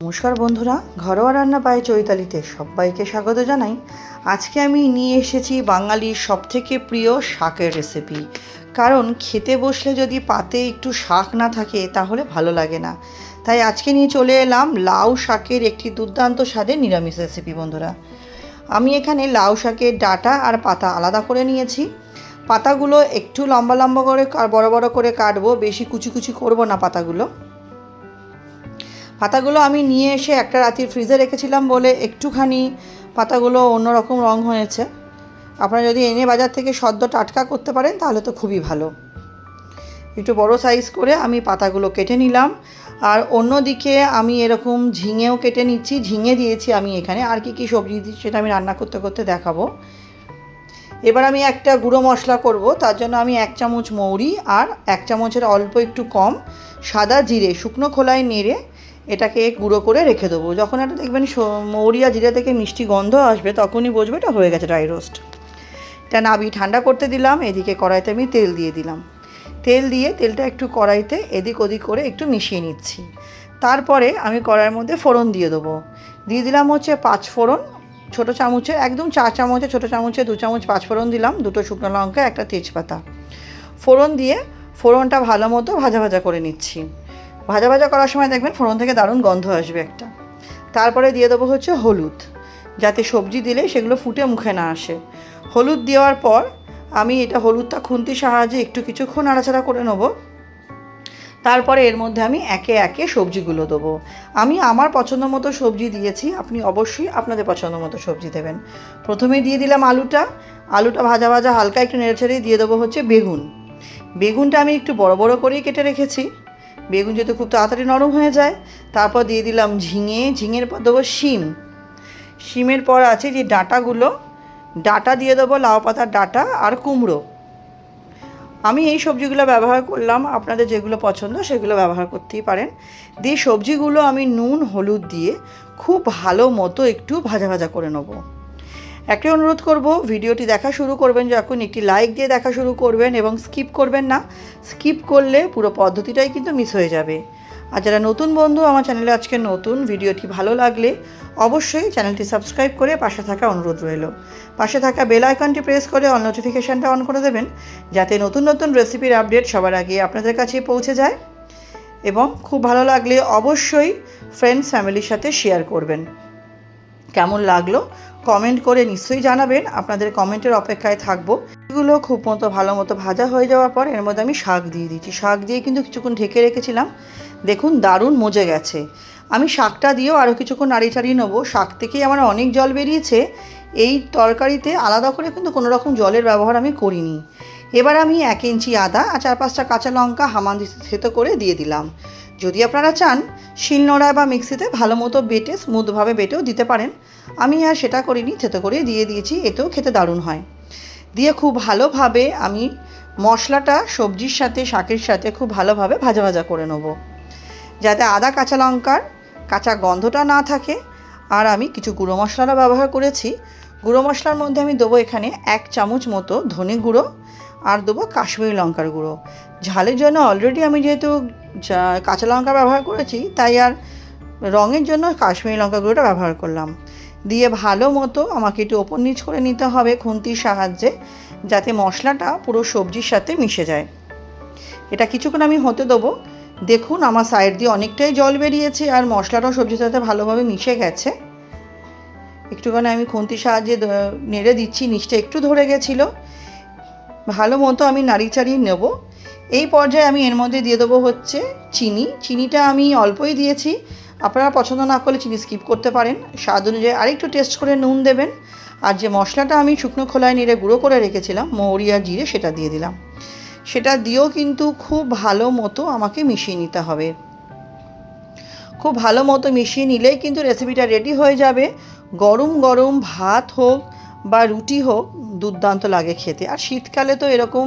নমস্কার বন্ধুরা, ঘরোয়া রান্না বাই চৈতালিতে সবাইকে স্বাগত জানাই। আজকে আমি নিয়ে এসেছি বাঙালির সবথেকে প্রিয় শাকের রেসিপি কারণ খেতে বসলে যদি পাতে একটু শাক না থাকে, তাহলে ভালো লাগে না। তাই আজকে নিয়ে চলে এলাম লাউ শাকের একটি দুর্দান্ত স্বাদের নিরামিষ রেসিপি বন্ধুরা। আমি এখানে লাউ শাকের ডাটা আর পাতা আলাদা করে নিয়েছি। পাতাগুলো একটু লম্বা লম্বা করে বড় বড় করে কাটবো, বেশি কুচি কুচি করব না পাতাগুলো। পাতাগুলো আমি নিয়ে এসে একটা রাতি ফ্রিজে রেখেছিলাম বলে একটুখানি পাতাগুলো অন্যরকম রং হয়েছে। আপনারা যদি এনে বাজার থেকে সদ্য টাটকা করতে পারেন, তাহলে তো খুবই ভালো। একটু বড় সাইজ করে আমি পাতাগুলো কেটে নিলাম। আর অন্যদিকে আমি এরকম ঝিঙেও কেটে নিচ্ছি। ঝিঙে দিয়েছি আমি এখানে। আর কি কি সবজি দিচ্ছি সেটা আমি রান্না করতে করতে দেখাবো। এবার আমি একটা গুঁড়ো মশলা করব। তার জন্য আমি এক চামচ মৌরি আর এক চামচের অল্প একটু কম সাদা জিরে, শুকনো খোলায় নেড়ে এটাকে গুঁড়ো করে রেখে দেবো। যখন এটা দেখবেন স- মৌরি আর থেকে মিষ্টি গন্ধ আসবে, তখনই বুঝবে এটা হয়ে গেছে ড্রাই রোস্ট এটা নাবি ঠান্ডা করতে দিলাম, এদিকে কড়াইতে আমি তেল দিয়ে দিলাম। তেল দিয়ে তেলটা একটু কড়াইতে এদিক ওদিক করে একটু মিশিয়ে নিচ্ছি। তারপরে আমি কড়াইয়ের মধ্যে ফোড়ন দিয়ে দেবো। দিয়ে দিলাম হচ্ছে পাঁচ ফোড়ন, ছোটো চামচে একদম চা চামচে ছোটো চামচে দু চামচ পাঁচ ফোড়ন দিলাম, দুটো শুকনো লঙ্কা, একটা তেজপাতা। ফোড়ন দিয়ে ফোড়নটা ভালো মতো ভাজা ভাজা করে নিচ্ছি। ভাজা ভাজা করার সময় দেখবেন ফোড়ন থেকে দারুণ গন্ধ আসবে একটা। তারপরে দিয়ে দেবো হচ্ছে হলুদ। যাতে সবজি দিলে সেগুলো ফুটে মুখে না আসে। হলুদ দেওয়ার পর আমি এটা হলুদটা খুন্তির সাহায্যে একটু কিছুক্ষণ নাড়াচাড়া করে নেব। তারপরে এর মধ্যে আমি একে একে সবজিগুলো দেবো। আমি আমার পছন্দ মতো সবজি দিয়েছি, আপনি অবশ্যই আপনাদের পছন্দ মতো সবজি দেবেন। প্রথমে দিয়ে দিলাম আলুটা। আলুটা ভাজা ভাজা হালকা একটু নেড়েছেড়ে দিয়ে দেবো হচ্ছে বেগুন। বেগুনটা আমি একটু বড় বড় করেই কেটে রেখেছি। বেগুন যেহেতু খুব তাড়াতাড়ি নরম হয়ে যায়, তারপর দিয়ে দিলাম ঝিঙে, ঝিঙের পর দেবো শিম। শিমের পর আছে যে ডাঁটাগুলো, ডাঁটা দিয়ে দেবো লাউ পাতার ডাঁটা আর কুমড়ো। আমি এই সবজিগুলো ব্যবহার করলাম, আপনাদের যেগুলো পছন্দ সেগুলো ব্যবহার করতেই পারেন। দিয়ে সবজিগুলো আমি নুন, হলুদ দিয়ে খুব ভালো মতো একটু ভাজা ভাজা করে নেব। একটি অনুরোধ করব, ভিডিওটি দেখা শুরু করবেন যখন, একটি লাইক দিয়ে দেখা শুরু করবেন এবং স্কিপ করবেন না। স্কিপ করলে পুরো পদ্ধতিটাই কিন্তু মিস হয়ে যাবে। আর যারা নতুন বন্ধু, আমার চ্যানেলে আজকে নতুন, ভিডিওটি ভালো লাগলে অবশ্যই চ্যানেলটি সাবস্ক্রাইব করে পাশে থাকা অনুরোধ রইল। পাশে থাকা বেল আইকনটি প্রেস করে অল নোটিফিকেশানটা অন করে দেবেন, যাতে নতুন নতুন রেসিপির আপডেট সবার আগে আপনাদের কাছে পৌঁছে যায়। এবং খুব ভালো লাগলে অবশ্যই ফ্রেন্ডস ফ্যামিলির সাথে শেয়ার করবেন। কেমন লাগল? কমেন্ট করে নিশ্চয়ই জানাবেন। আপনাদের কমেন্টের অপেক্ষায় থাকব। এগুলো খুব মতো ভালো মতো ভাজা হয়ে যাওয়ার পর এর মধ্যে আমি শাক দিয়ে দিচ্ছি। শাক দিয়ে কিন্তু কিছুক্ষণ ঢেকে রেখেছিলাম। দেখুন, দারুণ মজে গেছে। আমি শাকটা দিয়েও আরও কিছুক্ষণ নাড়ি চাড়িয়ে নেব। শাক থেকেই আমার অনেক জল বেরিয়েছে। এই তরকারিতে আলাদা করে কিন্তু কোনো রকম জলের ব্যবহার আমি করিনি। এবার আমি এক ইঞ্চি আদা আর চার পাঁচটা কাঁচা লঙ্কা হামান থেতো করে দিয়ে দিলাম। যদি আপনারা চান শিলনোড়া বা মিক্সিতে ভালো মতো বেটে, স্মুথভাবে বেটেও দিতে পারেন। আমি আর সেটা করিনি, থেতো করে দিয়ে দিয়েছি, এতেও খেতে দারুণ হয়। দিয়ে খুব ভালোভাবে আমি মশলাটা সবজির সাথে, শাকের সাথে খুব ভালোভাবে ভাজা ভাজা করে নেব। যাতে আদা, কাঁচা লঙ্কার কাঁচা গন্ধটা না থাকে। আর আমি কিছু গুঁড়ো মশলারও ব্যবহার করেছি। গুঁড়ো মশলার মধ্যে আমি দেবো এখানে এক চামচ মতো ধনে গুঁড়ো আর দেবো কাশ্মীরি লঙ্কার গুঁড়ো। ঝালের জন্য অলরেডি আমি যেহেতু কাঁচা লঙ্কা ব্যবহার করেছি, তাই আর রঙের জন্য কাশ্মীরি লঙ্কা গুঁড়োটা ব্যবহার করলাম। দিয়ে ভালো মতো আমাকে একটু ওপর নিচ করে নিতে হবে খুন্তির সাহায্যে, যাতে মশলাটা পুরো সবজির সাথে মিশে যায়। এটা কিছুক্ষণ আমি হতে দেবো। দেখুন আমার সাইড দিয়ে অনেকটাই জল বেরিয়েছে আর মশলাটাও সবজির সাথে ভালোভাবে মিশে গেছে। একটুখানি আমি খুন্তির সাহায্যে নেড়ে দিচ্ছি, নিচটা একটু ধরে গেছিল। ভালো মতো আমি নাড়ি চাড়িয়ে নেব। এই পর্যায়ে আমি এর মধ্যে দিয়ে দেবো হচ্ছে চিনি। চিনিটা আমি অল্পই দিয়েছি। আপনারা পছন্দ না করলে চিনি স্কিপ করতে পারেন। স্বাদ অনুযায়ী আরেকটু টেস্ট করে নুন দেবেন। আর যে মশলাটা আমি শুকনো খোলায় নেড়ে গুঁড়ো করে রেখেছিলাম, মৌরি আর জিরে, সেটা দিয়ে দিলাম। সেটা দিয়েও কিন্তু খুব ভালো মতো আমাকে মিশিয়ে নিতে হবে। খুব ভালো মতো মিশিয়ে নিলেই কিন্তু রেসিপিটা রেডি হয়ে যাবে। গরম গরম ভাত হোক বা রুটি হোক, দুর্দান্ত লাগে খেতে। আর শীতকালে তো এরকম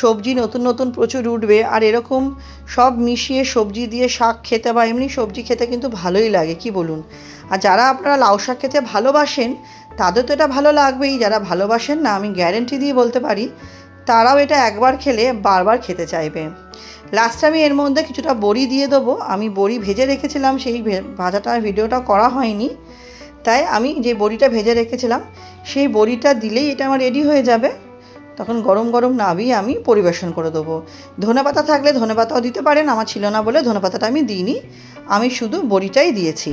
সবজি নতুন নতুন প্রচুর উঠবে, আর এরকম সব মিশিয়ে সবজি দিয়ে শাক খেতে বা এমনি সবজি খেতে কিন্তু ভালোই লাগে, কি বলুন? আর যারা আপনারা লাউ শাক খেতে ভালোবাসেন, তাদের তো এটা ভালো লাগবেই। যারা ভালোবাসেন না, আমি গ্যারেন্টি দিয়ে বলতে পারি, তারাও এটা একবার খেলে বারবার খেতে চাইবে। লাস্টে আমি এর মধ্যে কিছুটা বড়ি দিয়ে দেবো। আমি বড়ি ভেজে রেখেছিলাম, সেই ভাজাটা, ভিডিওটা করা হয়নি। তাই আমি যে বড়িটা ভেজে রেখেছিলাম, সেই বড়িটা দিলেই এটা আমার রেডি হয়ে যাবে। তখন গরম গরম নাবিয়ে আমি পরিবেশন করে দেবো। ধনেপাতা থাকলে ধনেপাতাও দিতে পারেন, আমার ছিল না বলে ধনেপাতাটা আমি দিইনি। আমি শুধু বড়িটাই দিয়েছি।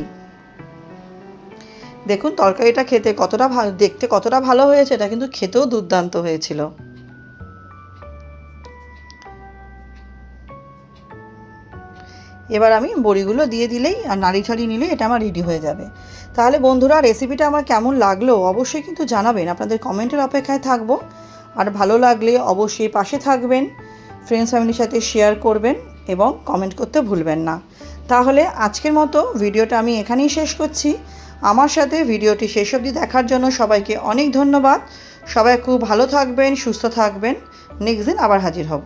দেখুন, তরকারিটা খেতে কতটা ভালো দেখতে কতটা ভালো হয়েছে, এটা কিন্তু খেতেও দুর্দান্ত হয়েছিল। এবার আমি বড়িগুলো দিয়ে দিলেই আর নাড়ি ছাড়ি নিলেই এটা আমার রেডি হয়ে যাবে। তাহলে বন্ধুরা রেসিপিটা আমার কেমন লাগল অবশ্যই কিন্তু জানাবেন, আপনাদের কমেন্টের অপেক্ষায় থাকব। আর ভালো লাগলে অবশ্যই পাশে থাকবেন ফ্রেন্ডস ফ্যামিলির সাথে শেয়ার করবেন এবং কমেন্ট করতে ভুলবেন না। তাহলে আজকের মতো ভিডিওটা আমি এখানেই শেষ করছি। আমার সাথে ভিডিওটি শেষ অবধি দেখার জন্য সবাইকে অনেক ধন্যবাদ। সবাই খুব ভালো থাকবেন, সুস্থ থাকবেন। নেক্সট দিন আবার হাজির হব।